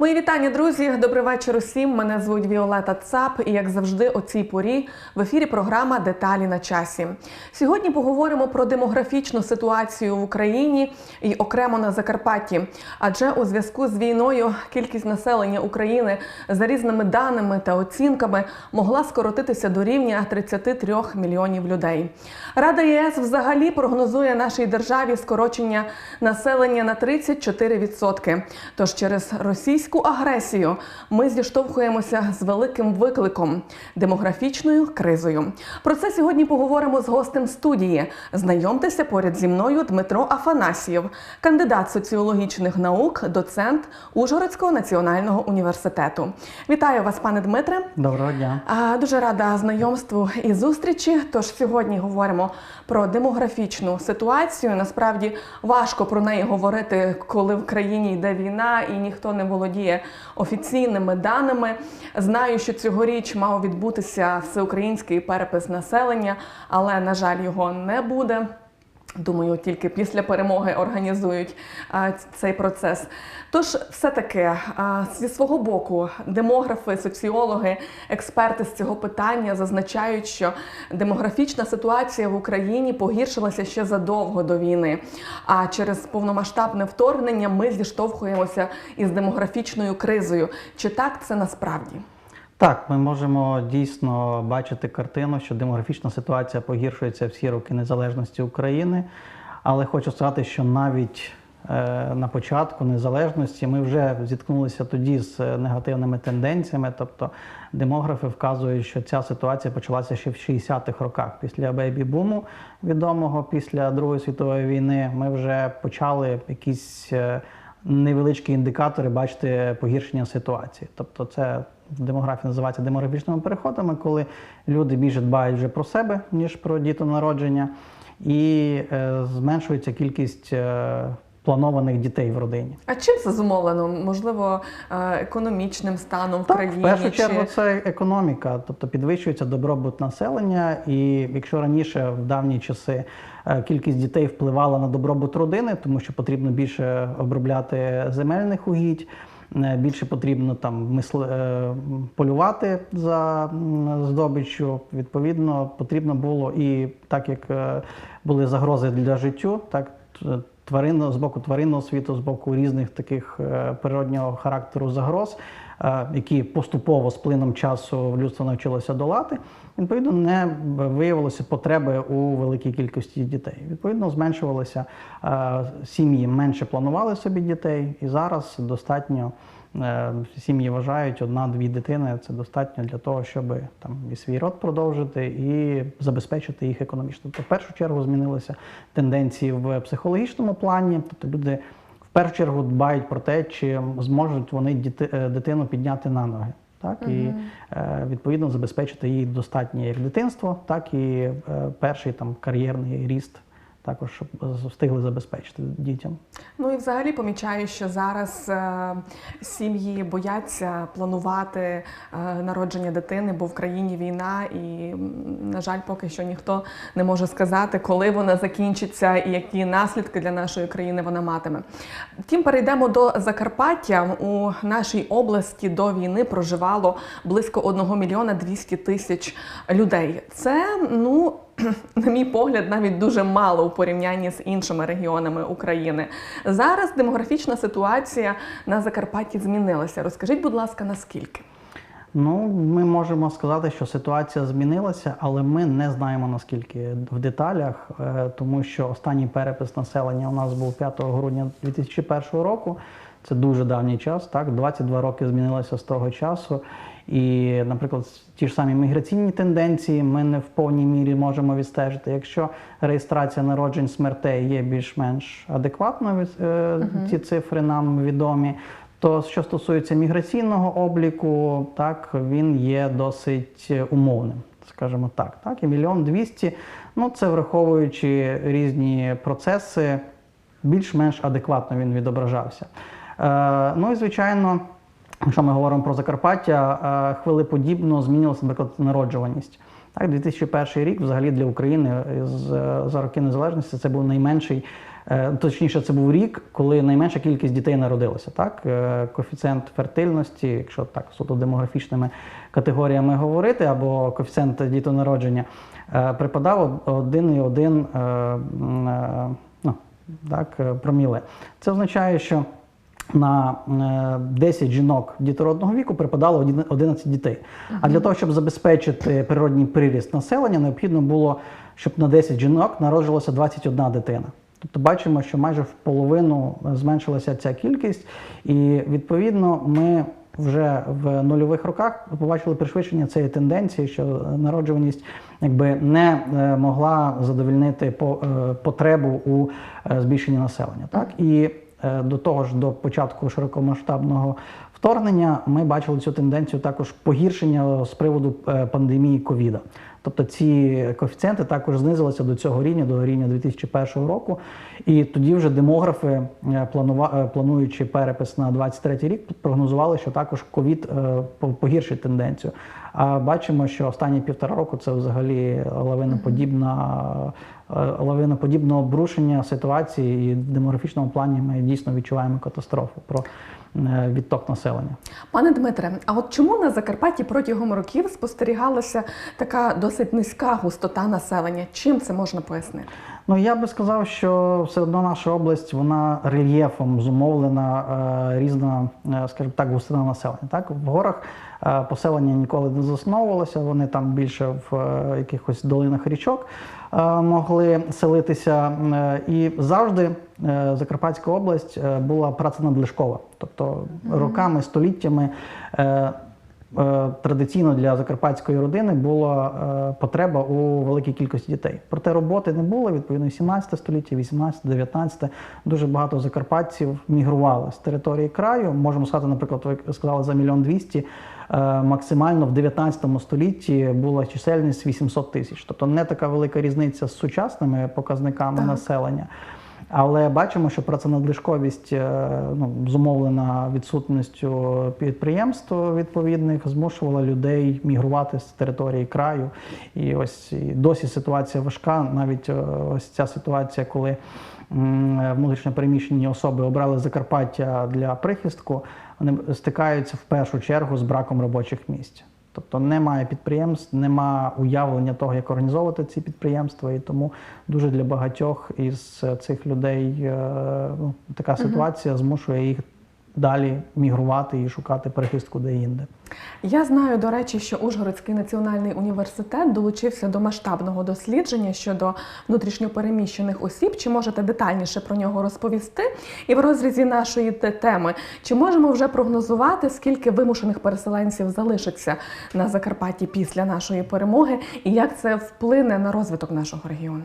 Мої вітання, друзі. Добрий вечір усім. Мене звуть Віолета Цап, і як завжди, о цій порі в ефірі програма Деталі на часі. Сьогодні поговоримо про демографічну ситуацію в Україні і окремо на Закарпатті. Адже у зв'язку з війною кількість населення України за різними даними та оцінками могла скоротитися до рівня 33 мільйонів людей. Рада ЄС взагалі прогнозує нашій державі скорочення населення на 34%. Тож через російську агресію ми зіштовхуємося з великим викликом демографічною кризою. Про це сьогодні поговоримо з гостем студії. Знайомтеся поряд зі мною Дмитро Афанасьєв, кандидат соціологічних наук, доцент Ужгородського національного університету. Вітаю вас, пане Дмитре. Доброго дня. Дуже рада знайомству і зустрічі. Тож сьогодні говоримо про демографічну ситуацію. Насправді важко про неї говорити, коли в країні йде війна і ніхто не володіє офіційними даними. Знаю, що цьогоріч мав відбутися всеукраїнський перепис населення, але на жаль, його не буде. Думаю, тільки після перемоги організують цей процес. Тож, все-таки а, зі свого боку, демографи, соціологи, експерти з цього питання зазначають, що демографічна ситуація в Україні погіршилася ще задовго до війни. А через повномасштабне вторгнення ми зіштовхуємося із демографічною кризою. Чи так це насправді? Так, ми можемо дійсно бачити картину, що демографічна ситуація погіршується всі роки незалежності України. Але хочу сказати, що навіть е, на початку незалежності ми вже зіткнулися тоді з негативними тенденціями. Тобто демографи вказують, що ця ситуація почалася ще в 60-х роках. Після бейбі-буму відомого після Другої світової війни. Ми вже почали якісь е, невеличкі індикатори бачити погіршення ситуації. Тобто, це в демографії називається демографічними переходами, коли люди більше дбають вже про себе, ніж про дітонародження, і е, зменшується кількість е, планованих дітей в родині. А чим це зумовлено? Можливо, е, економічним станом в країні? в першу чи- чергу це економіка, тобто підвищується добробут населення. І якщо раніше в давні часи кількість дітей впливала на добробут родини, тому що потрібно більше обробляти земельних угідь. Е, Більше потрібно там мисли, е, полювати за здобиччю. Відповідно, потрібно було і так як е, були загрози для життю, так тварин з боку тваринного світу, з боку різних таких природнього характеру загроз, які поступово з плином часу людство навчилося долати. Відповідно, не виявилося потреби у великій кількості дітей. Відповідно, зменшувалися е, сім'ї, менше планували собі дітей, і зараз достатньо. е, Сім'ї вважають одна-дві дитини це достатньо для того, щоб там і свій род продовжити і забезпечити їх економічно. Тобто, в першу чергу змінилися тенденції в психологічному плані. Тобто люди першу чергу дбають про те, чи зможуть вони діти, е, дитину підняти на ноги. Так і е, відповідно забезпечити їй достатнє як дитинство, так і е, перший там кар'єрний ріст, також щоб встигли забезпечити дітям. Ну і взагалі помічаю, що зараз е, сім'ї бояться планувати е, народження дитини, бо в країні війна, і на жаль, поки що ніхто не може сказати, коли вона закінчиться і які наслідки для нашої країни вона матиме. Втім, перейдемо до Закарпаття. У нашій області до війни проживало близько 1 мільйона 200 тисяч людей. Це ну. На мій погляд, навіть дуже мало у порівнянні з іншими регіонами України. Зараз демографічна ситуація на Закарпатті змінилася. Розкажіть, будь ласка, наскільки? Ну, ми можемо сказати, що ситуація змінилася, але ми не знаємо наскільки в деталях, е, тому що останній перепис населення у нас був 5 грудня 2001 року. Це дуже давній час, так 22 роки змінилося з того часу. І, наприклад, ті ж самі міграційні тенденції ми не в повній мірі можемо відстежити. Якщо реєстрація народжень смертей є більш-менш адекватною, е, ці цифри нам відомі. То що стосується міграційного обліку, так він є досить умовним, скажімо так. Так, і мільйон двісті, ну це враховуючи різні процеси, більш-менш адекватно він відображався. Е, ну і звичайно, якщо ми говоримо про Закарпаття, е, хвилеподібно змінилася, наприклад, народжуваність. Так, 2001 рік взагалі для України за роки незалежності це був найменший. е, Точніше, це був рік, коли найменша кількість дітей народилася. Так, Е, коефіцієнт фертильності, якщо так суто демографічними категоріями говорити, або коефіцієнт дітонародження, е, припадав 1,1 е, м, е, ну, так, е, проміле. Це означає, що на е, 10 жінок дітородного віку припадало 11 дітей. А для того, щоб забезпечити природній приріст населення, необхідно було, щоб на 10 жінок народжилося 21 дитина. Тобто бачимо, що майже в половину зменшилася ця кількість, і відповідно ми вже в нульових роках побачили пришвидшення цієї тенденції, що народжуваність якби не е, могла задовольнити по- е, потребу у е, збільшенні населення. Так і е, до того ж, до початку широкомасштабного вторгнення ми бачили цю тенденцію також погіршення з приводу е, пандемії ковіда. Тобто ці коефіцієнти також знизилися до цього рівня, до рівня 2001 року. І тоді вже демографи, е, е, плануючи перепис на 23 рік, прогнозували, що також ковід е, по- погіршить тенденцію. А бачимо, що останні півтора року це взагалі лавиноподібна, е, лавиноподібне обрушення ситуації, і в демографічному плані ми дійсно відчуваємо катастрофу про е, відток населення. Пане Дмитре, а от чому на Закарпатті протягом років спостерігалася така досить низька густота населення? Чим це можна пояснити? Ну я би сказав, що все одно наша область вона рельєфом зумовлена е, різна, скажімо так, густина населення. Так в горах поселення ніколи не засновувалося. Вони там більше в якихось долинах річок могли селитися. Е, і завжди е, Закарпатська область е, була праценадлишкова, тобто роками, століттями. е, Е, Традиційно для закарпатської родини була е, потреба у великій кількості дітей. Проте роботи не було. Відповідно, і 17 століття, 18, 19 дуже багато закарпатців мігрували з території краю. Можемо сказати, наприклад, ви сказали за мільйон двісті. Е, Максимально в 19 столітті була чисельність 800 тисяч. Тобто не така велика різниця з сучасними показниками Так. населення. Але бачимо, що праценадлишковість е, ну, зумовлена відсутністю підприємств відповідних, змушувала людей мігрувати з території краю. І ось і досі ситуація важка. Навіть е, ось ця ситуація, коли внутрішньо переміщені особи обрали Закарпаття для прихистку, вони стикаються в першу чергу з браком робочих місць. Тобто немає підприємств, немає уявлення того, як організовувати ці підприємства, і тому дуже для багатьох із цих людей е, ну, така ситуація змушує їх далі мігрувати і шукати перехистку де-інде. Я знаю, до речі, що Ужгородський національний університет долучився до масштабного дослідження щодо внутрішньопереміщених осіб. Чи можете детальніше про нього розповісти? І в розрізі нашої теми, чи можемо вже прогнозувати, скільки вимушених переселенців залишиться на Закарпатті після нашої перемоги, і як це вплине на розвиток нашого регіону?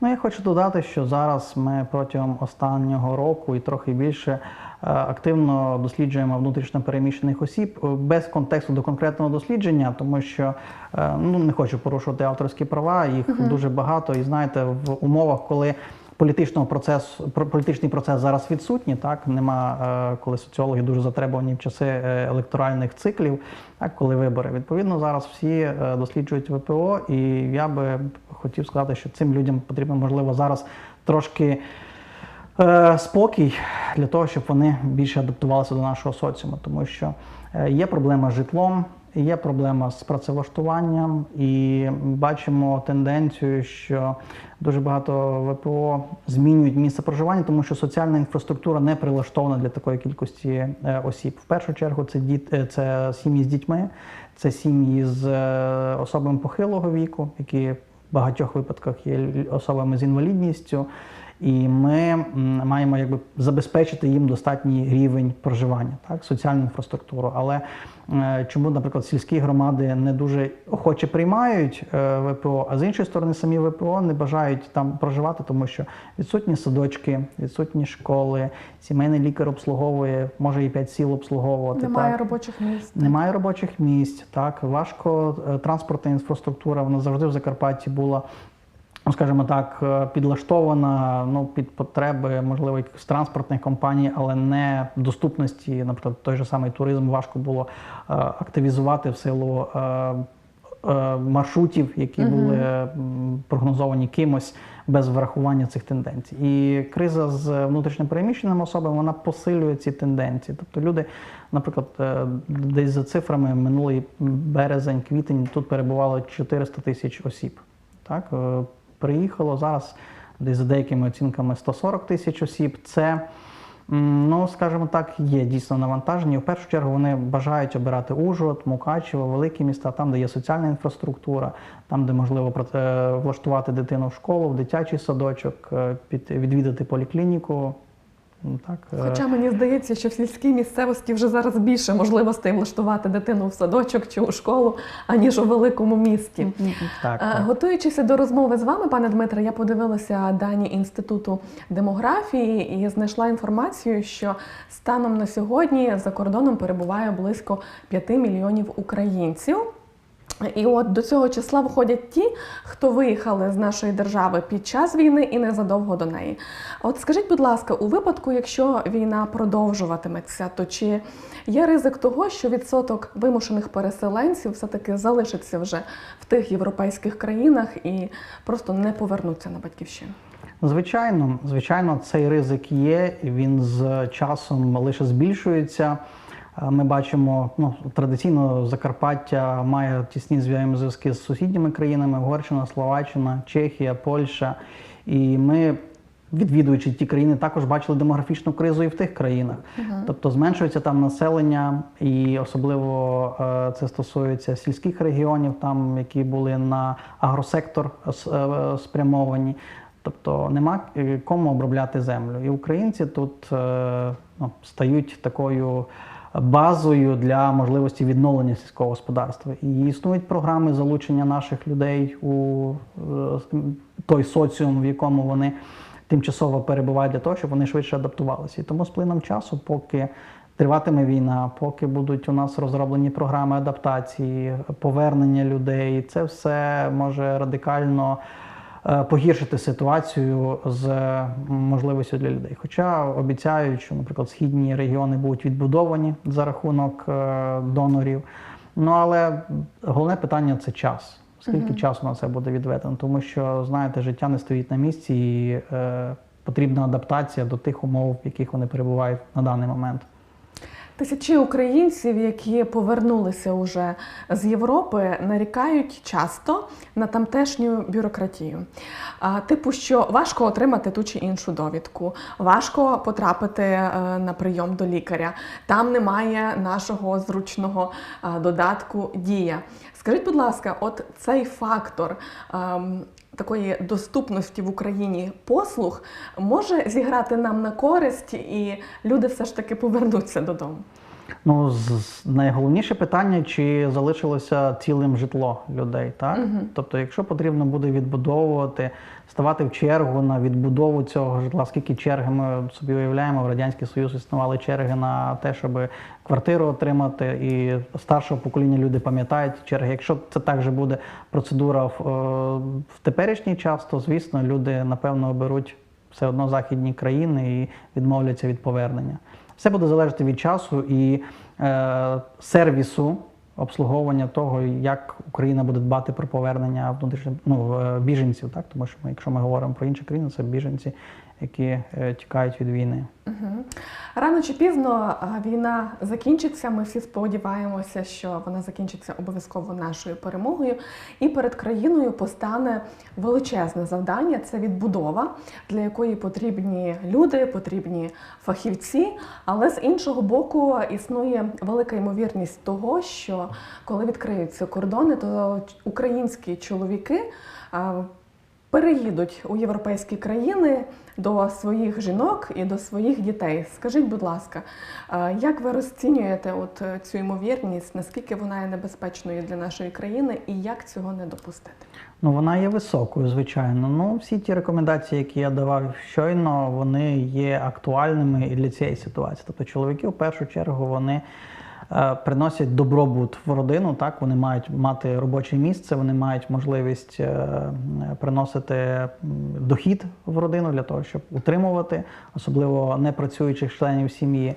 Ну я хочу додати, що зараз ми протягом останнього року і трохи більше е, активно досліджуємо внутрішньо переміщених осіб е, без контексту до конкретного дослідження, тому що е, ну не хочу порушувати авторські права, їх дуже багато. І знаєте, в умовах, коли політичного процесу про- політичний процес зараз відсутній, так нема е, коли соціологи дуже затребувані в часи е, електоральних циклів, так коли вибори. Відповідно, зараз всі досліджують ВПО, і я би хотів сказати, що цим людям потрібно можливо зараз трошки. Е, Спокій для того, щоб вони більше адаптувалися до нашого соціуму, тому що е, є проблема з житлом, є проблема з працевлаштуванням, і бачимо тенденцію, що дуже багато ВПО змінюють місце проживання, тому що соціальна інфраструктура не прилаштована для такої кількості е, осіб. В першу чергу це діт, це сім'ї з дітьми, це сім'ї з особами похилого віку, які в багатьох випадках є особами з інвалідністю. І ми маємо якби забезпечити їм достатній рівень проживання, так, соціальну інфраструктуру. Але е, чому, наприклад, сільські громади не дуже охоче приймають е, ВПО, а з іншої сторони, самі ВПО не бажають там проживати, тому що відсутні садочки, відсутні школи, сімейний лікар обслуговує, може і п'ять сіл обслуговувати. Немає так. робочих місць. Немає робочих місць, так важко е, транспортна інфраструктура. Вона завжди в Закарпатті була, ну скажімо так, е, підлаштована ну, під потреби, можливо, якихось транспортних компаній, але не доступності, наприклад, той же самий туризм важко було е, активізувати в силу. е, е, маршрутів, які були прогнозовані кимось без врахування цих тенденцій. І криза з внутрішньопереміщеними особами вона посилює ці тенденції. Тобто люди, наприклад, десь за цифрами минулий березень, квітень тут перебувало 400 тисяч осіб. Так, приїхало зараз десь за деякими оцінками 140 тисяч осіб. Це Ну, скажімо так, є дійсно навантажені. В першу чергу вони бажають обирати Ужгород, Мукачево, великі міста, там, де є соціальна інфраструктура, там, де можливо е, влаштувати дитину в школу, в дитячий садочок, е, відвідати поліклініку. М, Так, е, Хоча мені здається, що в сільській місцевості вже зараз більше можливостей влаштувати дитину в садочок чи у школу, аніж у великому місті. так, Е, так. Готуючися до розмови з вами, пане Дмитре, я подивилася дані інституту демографії і знайшла інформацію, що станом на сьогодні за кордоном перебуває близько 5 мільйонів українців. І от до цього числа входять ті, хто виїхали з нашої держави під час війни і незадовго до неї. От скажіть, будь ласка, у випадку, якщо війна продовжуватиметься, то чи є ризик того, що відсоток вимушених переселенців все-таки залишиться вже в тих європейських країнах і просто не повернуться на батьківщину? Звичайно, звичайно, цей ризик є, він з часом лише збільшується. Ми бачимо, ну традиційно Закарпаття має тісні взаємозв'язки з сусідніми країнами: Угорщина, Словаччина, Чехія, Польща. І ми, відвідуючи ті країни, також бачили демографічну кризу і в тих країнах. Тобто зменшується там населення, і особливо е, це стосується сільських регіонів, там які були на агросектор е, спрямовані. Тобто нема е, кому обробляти землю. І українці тут ну, стають такою базою для можливості відновлення сільського господарства. І існують програми залучення наших людей у е, той соціум, в якому вони тимчасово перебувають для того, щоб вони швидше адаптувалися. І тому з плином часу, поки триватиме війна, поки будуть у нас розроблені програми адаптації, повернення людей, це все може радикально погіршити ситуацію з можливістю для людей. Хоча обіцяють, що, наприклад, східні регіони будуть відбудовані за рахунок е, донорів. Ну але головне питання це час. Скільки часу на це буде відведено? Тому що знаєте, життя не стоїть на місці, і е, потрібна адаптація до тих умов, в яких вони перебувають на даний момент. Тисячі українців, які повернулися уже з Європи, нарікають часто на тамтешню бюрократію. Типу, що важко отримати ту чи іншу довідку, важко потрапити е, на прийом до лікаря. Там немає нашого зручного додатку Дія. Скажіть, будь ласка, от цей фактор. Такої доступності в Україні послуг може зіграти нам на користь, і люди все ж таки повернуться додому. Ну, з- найголовніше питання, чи залишилося цілим житло людей, так? Тобто, якщо потрібно буде відбудовувати, ставати в чергу на відбудову цього житла, скільки черги ми собі уявляємо, в Радянський Союз існували черги на те, щоб квартиру отримати, і старшого покоління люди пам'ятають черги. Якщо це так же буде процедура в, е, в теперішній час, то звісно люди напевно оберуть все одно західні країни і відмовляться від повернення. Все буде залежати від часу і е, сервісу обслуговування того, як Україна буде дбати про повернення внутрішньо ну, е, біженців. Так? Тому що ми, якщо ми говоримо про інші країни, це біженці, які е, тікають від війни. Рано чи пізно війна закінчиться. Ми всі сподіваємося, що вона закінчиться обов'язково нашою перемогою. І перед країною постане величезне завдання це відбудова, для якої потрібні люди, потрібні фахівці. Але з іншого боку, існує велика ймовірність того, що коли відкриються кордони, то українські чоловіки. переїдуть у європейські країни до своїх жінок і до своїх дітей. Скажіть, будь ласка, е, як ви розцінюєте от е, цю ймовірність? Наскільки вона є небезпечною для нашої країни, і як цього не допустити? Ну, вона є високою, звичайно. Ну, всі ті рекомендації, які я давав щойно, вони є актуальними і для цієї ситуації. Тобто, чоловіки в першу чергу вони приносять добробут в родину. Так, вони мають мати робоче місце, вони мають можливість е, е, приносити дохід в родину для того, щоб утримувати, особливо непрацюючих членів сім'ї.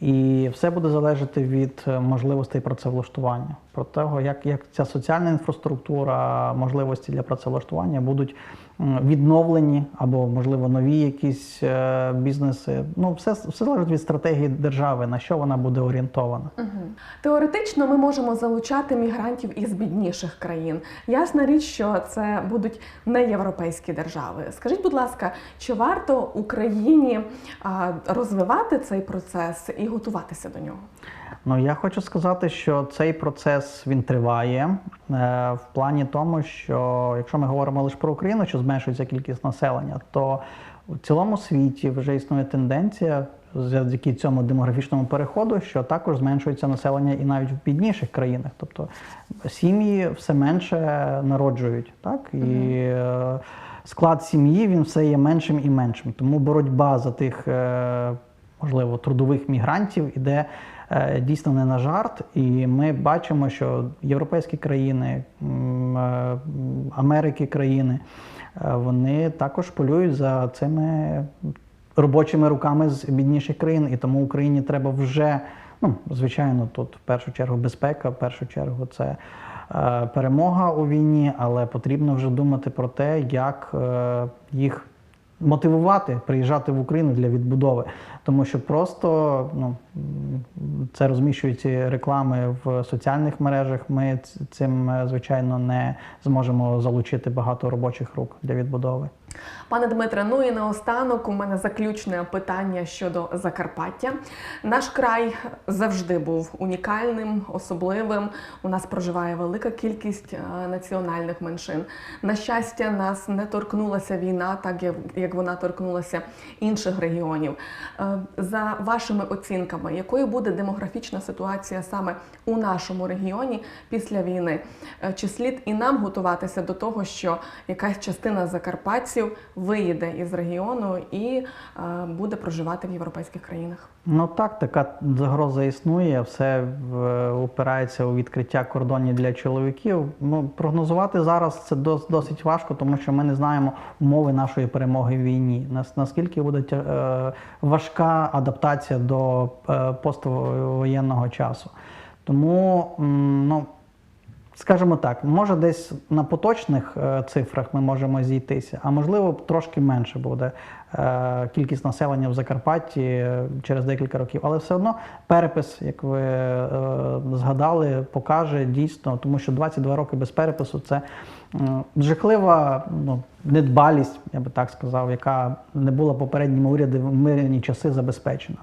І все буде залежати від е, можливостей працевлаштування, про того, як, як ця соціальна інфраструктура, можливості для працевлаштування будуть відновлені або, можливо, нові якісь е, бізнеси. Ну, все, все залежить від стратегії держави, на що вона буде орієнтована. Теоретично ми можемо залучати мігрантів із бідніших країн. Ясна річ, що це будуть не європейські держави. Скажіть, будь ласка, чи варто Україні розвивати цей процес і готуватися до нього? Ну я хочу сказати, що цей процес він триває е, в плані тому, що якщо ми говоримо лише про Україну, що зменшується кількість населення, то у цілому світі вже існує тенденція завдяки цьому демографічному переходу, що також зменшується населення і навіть в бідніших країнах. Тобто сім'ї все менше народжують, так і е, склад сім'ї він все є меншим і меншим. Тому боротьба за тих, е, можливо, трудових мігрантів іде дійсно не на жарт. І ми бачимо, що європейські країни, е, Америки країни, е, вони також полюють за цими робочими руками з бідніших країн, і тому Україні треба вже, ну звичайно, тут в першу чергу безпека, в першу чергу це е, перемога у війні, але потрібно вже думати про те, як е, їх мотивувати приїжджати в Україну для відбудови, тому що просто ну це розміщуються реклами в соціальних мережах. Ми цим е, звичайно не зможемо залучити багато робочих рук для відбудови. Пане Дмитре, ну і наостанок у мене заключне питання щодо Закарпаття. Наш край завжди був унікальним, особливим. У нас проживає велика кількість е, національних меншин. На щастя, нас не торкнулася війна, так як- вона торкнулася інших регіонів. Е, За вашими оцінками, якою буде демографічна ситуація саме у нашому регіоні після війни? Е, Чи слід і нам готуватися до того, що якась частина закарпатців виїде із регіону і е, буде проживати в європейських країнах? Ну так, така загроза існує. Все в- упирається у відкриття кордонів для чоловіків. Ну прогнозувати зараз це дос- досить важко, тому що ми не знаємо умови нашої перемоги в війні. Нас наскільки буде е, важка адаптація до е, поствоєнного часу. Тому ну. Скажімо так, може десь на поточних е, цифрах ми можемо зійтися, а можливо трошки менше буде е, кількість населення в Закарпатті е, через декілька років. Але все одно перепис, як ви згадали, покаже дійсно, тому що 22 роки без перепису це жахлива ну, недбалість, я би так сказав, яка не була попередніми урядами в мирні часи забезпечена.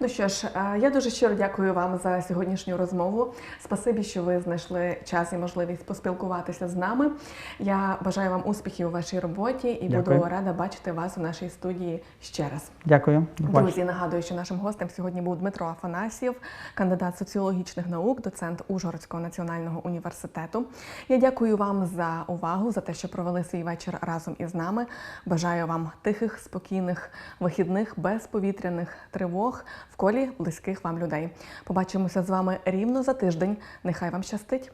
Ну що ж, е, я дуже щиро дякую вам за сьогоднішню розмову. Спасибі, що ви знайшли час і можливість поспілкуватися з нами. Я бажаю вам успіхів у вашій роботі і Дякую. буду рада бачити вас у нашій студії ще раз. Дякую. Друзі, нагадую, що нашим гостем сьогодні був Дмитро Афанасьєв, кандидат соціологічних наук, доцент Ужгородського національного університету. Я дякую вам за увагу, за те, що провели свій вечір разом із нами. Бажаю вам тихих, спокійних вихідних, без повітряних тривог в колі близьких вам людей. Побачимося з вами рівно за тиждень. Нехай вам щастить!